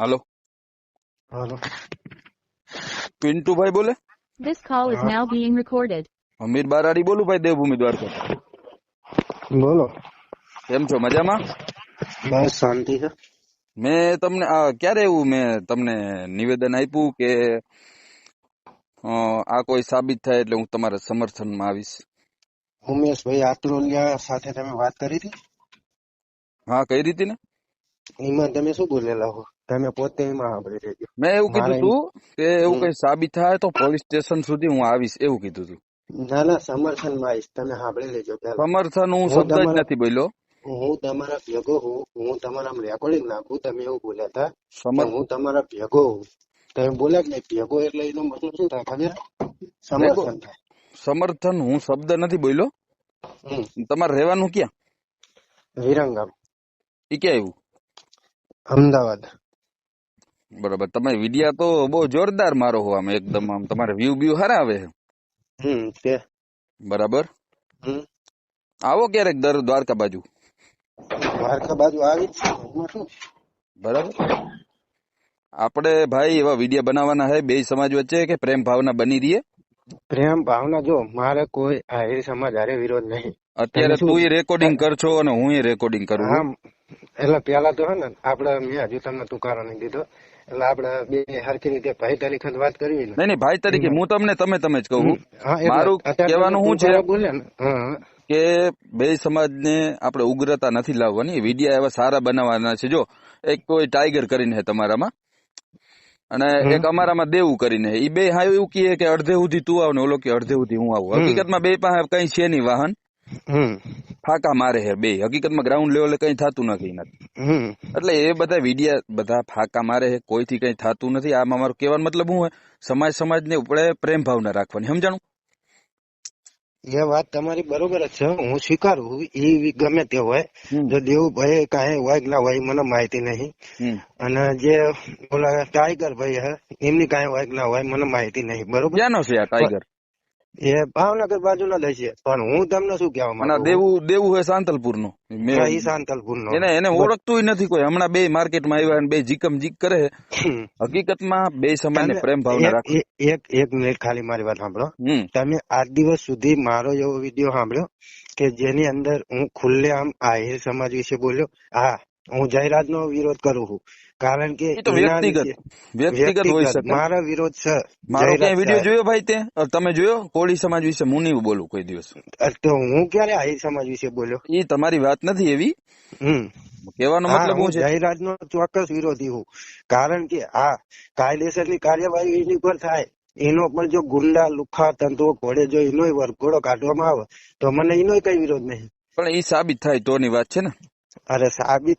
હાલો. હાલો. પિન્ટુભાઈ બોલે? This call is now being recorded. અમીર બારાડી બોલું ભાઈ દેવભૂમિ દ્વારકા. બોલો. કેમ છો? મજામાં? બસ શાંતિ છે. મેં તમને આ ક્યારે એવું મેં તમને નિવેદન આપ્યું કે આ કોઈ સાબિત થાય એટલે હું તમારા સમર્થનમાં આવીશ? ઉમેશભાઈ આત્રોલિયા સાથે તમે વાત કરી હતી? હા કઈ રીતે ને? એમાં તમે શું બોલેલા હો? તમે પોતે એમાં સાંભળી મેં એવું કીધું તું કે એવું કઈ સાબિત થાય તો પોલીસ સ્ટેશન સુધી હું આવીશ એવું કીધું તું. ના ના સમર્થનમાં આવીશ. તમે સાંભળી લેજો સમર્થન હું શબ્દ જ નથી બોલ્યો. હું તમારા ભેગો હું હું તમારા રેકોર્ડિંગ નાખું તમે એવું બોલ્યા હતા હું તમારા ભેગો હું. તમે બોલ્યા કે ભેગો એટલે એનો મતલબ શું થાય ખબર? સમર્થન થાય. સમર્થન હું શબ્દ નથી બોલ્યો. તમારે રહેવાનું ક્યાં? વિરંગામ. એ ક્યાં આવ્યું? અમદાવાદ. બરાબર. તમે વિડિયા તો બહુ જોરદાર મારો હો આમ એકદમ આમ તમારે વ્યૂ બ્યુ હારા આવે હમ છે. બરાબર? હમ. આવો ક્યારેક દર દ્વારકા બાજુ. દ્વારકા બાજુ આવી શું? બરાબર. આપણે ભાઈ એવા વિડિયા બનાવવાના હે બે સમાજ વચ્ચે કે પ્રેમ ભાવના બની રહીએ? પ્રેમ ભાવના જો મારે કોઈ આહિર સમાજ હારે વિરોધ નહીં. અત્યારે તું એ રેકોર્ડિંગ કરશો અને હું રેકોર્ડિંગ કરું એટલે પેલા તો હે ને આપડે મેં હજુ તમને તુકારો નહીં દીધો એટલે આપડે બે હરખી રીતે ભાઈ તરીકે વાત કરવી ને. નહીં ભાઈ તરીકે. હું તમને તમે તમે જ કહું. મારું કહેવાનું શું છે? બોલે ને. હા, કે બે સમાજને આપણે ઉગ્રતા નથી લાવવાની. વિડિયા એવા સારા બનાવવાના છે. જો એક કોઈ ટાઈગર કરીને છે તમારામાં અને. એક અમારામાં દેવું કરીને એ બે હા એવું કહે કે અડધે સુધી તું આવ ને ઓલો કે અડધે સુધી હું આવું. હકીકતમાં બે પાસે કઈ છે નહીં વાહન. હમ. ફાકા મારે છે બે. હકીકતમાં ગ્રાઉન્ડ લેવલે કઈ થતું નથી એનાથી. હમ. એટલે એ બધા વિડિયા બધા ફાકા મારે છે કોઈથી કઈ થતું નથી. આમાં મારો કહેવાનો મતલબ શું હોય સમાજ સમાજને આપણે પ્રેમ ભાવના રાખવાની. સમજાણું? એ વાત તમારી બરોબર જ છે. હું સ્વીકારું. એ ગમે તે હોય. હમ. જો દેવુભાઈ કાંઈ હોય કે ના હોય એ મને માહિતી નહીં. હમ. અને જે ઓલા ટાઈગર ભાઈ હે એમની કાંઈ હોય કે ના હોય મને માહિતી નહીં. બરોબર? ક્યાંનો છે આ ટાઈગર? એ ભાવનગર બાજુ ના લઈ છે પણ હું તમને શું કેવા માંગુ? દેવું દેવું હોય સાંતલપુર નો ઈ શાંતલપુર નો એને એને ઓળખતું નથી કોઈ. હમણાં બે માર્કેટમાં આવ્યા અને બે જીકમ જીક કરે હકીકતમાં બે સમાન પ્રેમ ભાવના એક એક મિનિટ ખાલી મારી વાત સાંભળો. તમે આજ દિવસ સુધી મારો એવો વીડિયો સાંભળ્યો કે જેની અંદર હું ખુલ્લે આમ આહિર સમાજ વિશે બોલ્યો? હા. હું જાહેરાત નો વિરોધ કરું છું. કારણ કે વ્યક્તિગત હોઈ શકે. મારો વિરોધ છે. મારો ક્યાંય વીડિયો જોયો ભાઈ તે? તમે જોયો? કોળી સમાજ વિશે હું નહીં બોલું કોઈ દિવસ. તો હું ક્યારે આહિર સમાજ વિશે બોલ્યો? એ તમારી વાત નથી એવી. કહેવાનો મતલબ હું જાહેરાત નો ચોક્કસ વિરોધી હું કારણ કે આ કાયદેસરની કાર્યવાહી એની પર થાય. એનો પણ જો ગુંડા લુખા તંતુઓ ઘોડે જો એનો વરઘોડો કાઢવામાં આવે તો મને એનો કઈ વિરોધ નહીં. પણ એ સાબિત થાય તો ની વાત છે ને. અરે સાબિત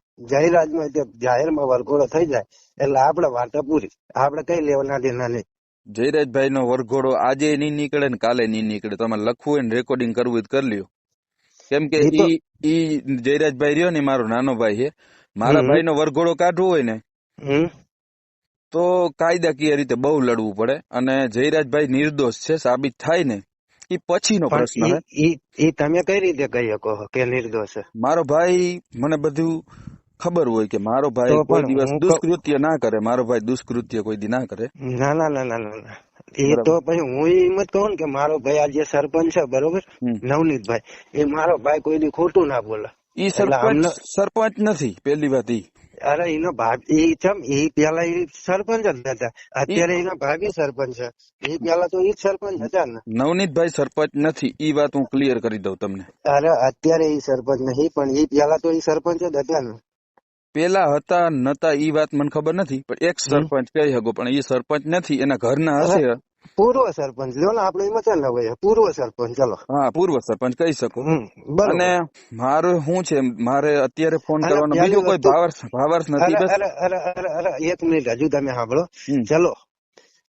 જાહેરાતમાં જાહેરમાં વરઘોડો થઈ જાય એટલે આપણે વાર્તા પૂરી. આપડે કઈ લેવાના દેના નહીં જયરાજભાઈ નો વરઘોડો આજે નહીં નીકળે ને કાલે નહીં નીકળે. તમારે લખવું હોય ને રેકોર્ડિંગ કરવું હોય કરી લ્યો. કેમ કે ઈ ઈ જયરાજભાઈ રહ્યો ને મારો નાનો ભાઈ છે. મારા ભાઈ નો વરઘોડો કાઢવો હોય ને તો કાયદાકીય રીતે બહુ લડવું પડે? અને જયરાજભાઈ નિર્દોષ છે સાબિત થાય ને એ પછીનો પ્રશ્ન ઈ તમે કઈ રીતે કહી શકો કે નિર્દોષ? છે મારો ભાઈ મને બધું ખબર હોય કે મારો ભાઈ કોઈ દિવસ દુષ્કૃત્ય ના કરે મારો ભાઈ દુષ્કૃત્ય કોઈ દી ના કરે. ના ના ના ના ના. એ તો પછી હું એમ જ કહું ને કે મારો ભાઈ આ જે સરપંચ છે બરોબર? નવનીત ભાઈ એ મારો ભાઈ કોઈ દી ખોટું ના બોલે. ઈ સરપંચ સરપંચ નથી પેલી વાત ઈ. અરે એનો ભાભી એ ચમ એ પેલા એ સરપંચ જ હતા અત્યારે એના ભાભી સરપંચ છે. એ પેલા તો એ સરપંચ હતા ને. નવનીતભાઈ સરપંચ નથી ઈ વાત હું ક્લિયર કરી દઉં તમને. અરે અત્યારે એ સરપંચ નહીં પણ એ પેલા તો એ સરપંચ જ હતા ને. પેલા હતા નતા ઈ વાત મને ખબર નથી પણ એક સરપંચ કહી શકો પણ ઈ સરપંચ નથી એના ઘરના હશે. પૂર્વ સરપંચ લ્યો ને આપણે એમાં ચાલે હવે પૂર્વ સરપંચ ચાલો. હા પૂર્વ સરપંચ કહી શકો. અને મારું શું છે મારે અત્યારે ફોન કરવાનો બીજો કોઈ ભાવર્સ ભાવાર્થ નથી અરે બસ? અરે અરે એક મિનિટ હજુ તમે સાંભળો. ચલો.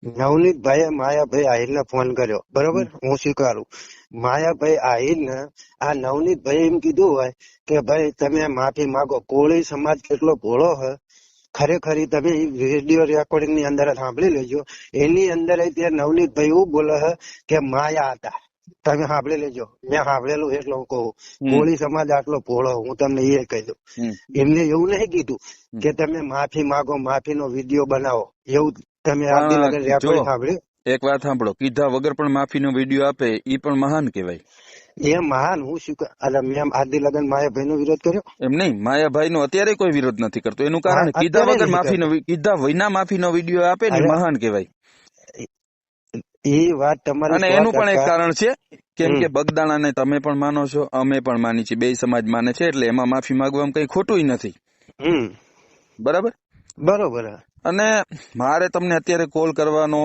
નવનીતભાઈએ માયાભાઈ આહિરને ફોન કર્યો. બરોબર? હું સ્વીકારું. માયાભાઈ આહિરને આ નવનીતભાઈ એમ કીધું હોય કે ભાઈ તમે માફી માંગો. કોળી સમાજ કેટલો ભોળો છે ખરેખર તમે રેડિયો રેકોર્ડિંગની અંદર સાંભળી લેજો. એની અંદર તે નવનીતભાઈ એવું બોલે હે કે માયા હતા. તમે સાંભળી લેજો. મેં સાંભળેલું એટલે હું કહું. કોળી સમાજ આટલો ભોળો હું. તમને એ કહી દઉં. એમને એવું નહીં કીધું કે તમે માફી માગો માફી નો વીડિયો બનાવો. એવું તમે એક વાત સાંભળો કીધા વગર પણ માફીનો વીડિયો આપે ઈ પણ મહાન કહેવાય. એ મહાન હું શું એટલે મેં આદિ લગન માયાભાઈ નો વિરોધ કર્યો? એમ નહીં માયાભાઈ નો અત્યારે કોઈ વિરોધ નથી કરતો. એનું કારણ કીધા વગર માફીનો કીધા વિના માફીનો વીડિયો આપે ને મહાન કહેવાય. એ વાત તમારી અને એનું પણ એક કારણ છે કેમ. કે બગદાણાને તમે પણ માનો છો અમે પણ માની છીએ બે સમાજ માને છે એટલે એમાં માફી માંગવામાં કઈ ખોટું નથી. બરાબર? બરોબર. અને મારે તમને અત્યારે કોલ કરવાનો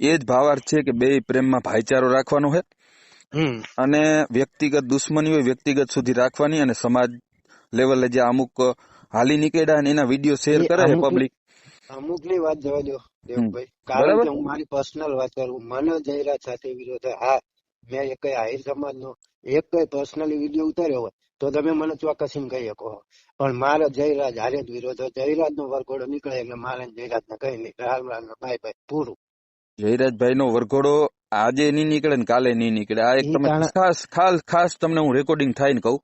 એ જ ભાવાર્થ છે કે બે પ્રેમમાં ભાઈચારો રાખવાનો છે. અને વ્યક્તિગત દુશ્મની હોય વ્યક્તિગત સુધી રાખવાની અને સમાજ લેવલે જે અમુક હાલી નીકળ્યા અને એના વીડિયો શેર કરે છે પબ્લિક અમુકની વાત જવા દો દેવભાઈ કારણ કે હું મારી પર્સનલ વાત કરું. મને જયરાજ સાથે વિરોધ હા મેં એક આહિર સમાજ નો એક કઈ પર્સનલી વીડિયો ઉતાર્યો હોય તો તમે મને ચોક્કસ એમ કહી શકો. પણ મારે જયરાજ હારે જ વિરોધ જયરાજ નો વરઘોડો નીકળે એટલે મારે જયરાજ ને કહી નહીં. હાલ ભાઈ ભાઈ પૂરું. જયરાજભાઈ નો વરઘોડો આજે નહીં નીકળે ને કાલે નહીં નીકળે. આ એક તમે ખાસ ખાસ ખાસ તમને હું રેકોર્ડિંગ થાય ને કહું.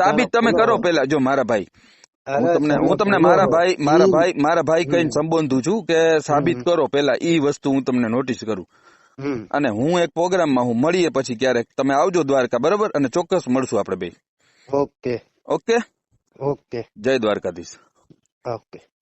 સાબિત તમે કરો પેલા જો મારા ભાઈ. હું તમને હું તમને મારા ભાઈ મારા ભાઈ મારા ભાઈ કહીને સંબોધું છું કે સાબિત કરો પેલા ઈ વસ્તુ હું તમને નોટિસ કરું. અને હું એક પ્રોગ્રામમાં હું મળીએ પછી ક્યારેક તમે આવજો દ્વારકા બરોબર? અને ચોક્કસ મળશું આપણે બે. ઓકે. ઓકે? ઓકે. જય દ્વારકાધીશ. ઓકે.